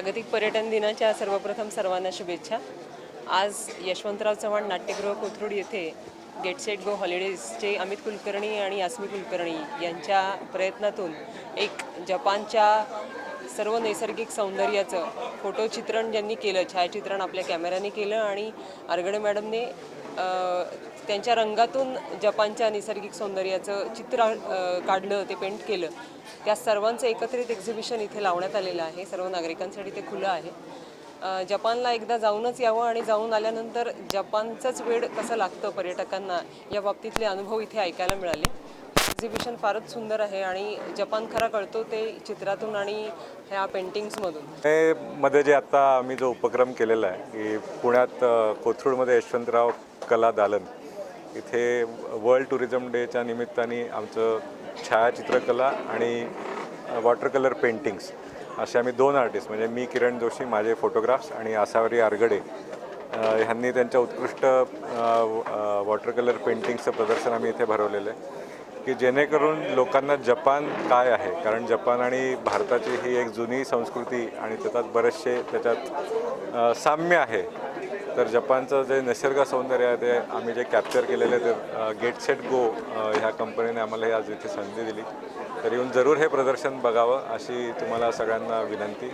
जागतिक पर्यटन दिनाच्या सर्वप्रथम सर्वांना शुभेच्छा. आज यशवंतराव चव्हाण नाट्यगृह कोथरूड येथे गेट सेट गो हॉलिडेजचे अमित कुलकर्णी आणि यास्मी कुलकर्णी यांच्या प्रयत्नातून एक जपानच्या सर्व नैसर्गिक सौंदर्याचं फोटोचित्रण ज्यांनी केलं छायाचित्रण आपल्या कॅमेऱ्याने केलं आणि आरगडे मॅडमने अ, त्यांच्या रंगातून जपानच्या नैसर्गिक सौंदर्याचं चित्र अ, काढलं ते पेंट केलं. त्या सर्वांचं एकत्रित एक्झिबिशन इथे लावण्यात आलेलं आहे. सर्व नागरिकांसाठी ते खुलं आहे. जपानला एकदा जाऊनच यावं आणि जाऊन आल्यानंतर जपानचंच वेळ कसं लागतं पर्यटकांना या बाबतीतले अनुभव इथे ऐकायला मिळाले. एक्झिबिशन फारच सुंदर आहे आणि जपान खरा कळतो ते चित्रातून आणि ह्या पेंटिंग्समधून हे मध्ये जे आता आम्ही जो उपक्रम केलेला आहे की पुण्यात कोथरूडमध्ये यशवंतराव कला दालन. इथे वर्ल्ड टुरिझम डेच्या निमित्ताने आमचं छायाचित्रकला आणि वॉटर कलर पेंटिंग्स असे आम्ही दोन आर्टिस्ट म्हणजे मी किरण जोशी माझे फोटोग्राफ्स आणि आसावरी आरगडे ह्यांनी त्यांच्या उत्कृष्ट वॉटर कलर पेंटिंग्सचं प्रदर्शन आम्ही इथे भरवलेलं आहे. की जेणेकरून लोकांना जपान काय आहे? कारण जपान आणि भारताची ही एक जुनी संस्कृती आणि त्याच्यात बरेचसे त्याच्यात साम्य आहे. तर जपानचं जे निसर्ग सौंदर्य आहे ते आम्ही जे कॅप्चर केलेले ते गेट सेट गो ह्या कंपनीने आम्हाला हे आज इथे संधी दिली. तर येऊन जरूर हे प्रदर्शन बघावं अशी तुम्हाला सगळ्यांना विनंती.